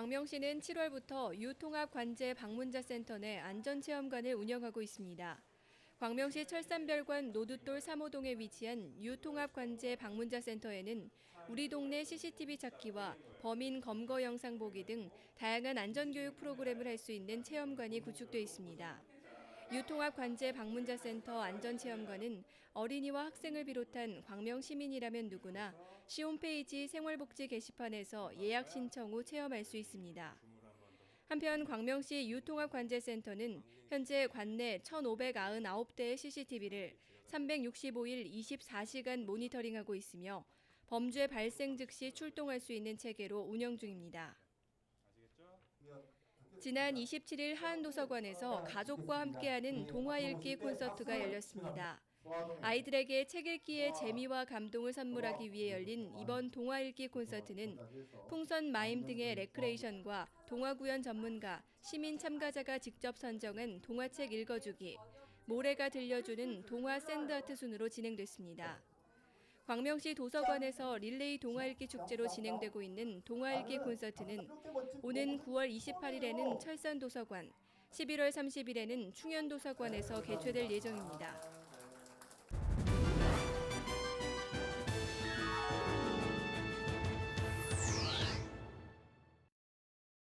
광명시는 7월부터 유통합 관제 방문자 센터 내 안전체험관을 운영하고 있습니다. 광명시 철산별관 노두돌 3호동에 위치한 유통합 관제 방문자 센터에는 우리 동네 CCTV 찾기와 범인 검거 영상 보기 등 다양한 안전교육 프로그램을 할 수 있는 체험관이 구축돼 있습니다. 유통합 관제 방문자 센터 안전체험관은 어린이와 학생을 비롯한 광명 시민이라면 누구나 시 홈페이지 생활복지 게시판에서 예약 신청 후 체험할 수 있습니다. 한편 광명시 유통합 관제센터는 현재 관내 1,599대의 CCTV를 365일 24시간 모니터링하고 있으며 범죄 발생 즉시 출동할 수 있는 체계로 운영 중입니다. 지난 27일 하안도서관에서 가족과 함께하는 동화 읽기 콘서트가 열렸습니다. 아이들에게 책 읽기의 재미와 감동을 선물하기 위해 열린 이번 동화 읽기 콘서트는 풍선 마임 등의 레크레이션과 동화 구연 전문가, 시민 참가자가 직접 선정한 동화책 읽어주기, 모래가 들려주는 동화 샌드아트 순으로 진행됐습니다. 광명시 도서관에서 릴레이 동화읽기 축제로 진행되고 있는 동화읽기 콘서트는 오는 9월 28일에는 철산도서관, 11월 30일에는 충현도서관에서 개최될 예정입니다.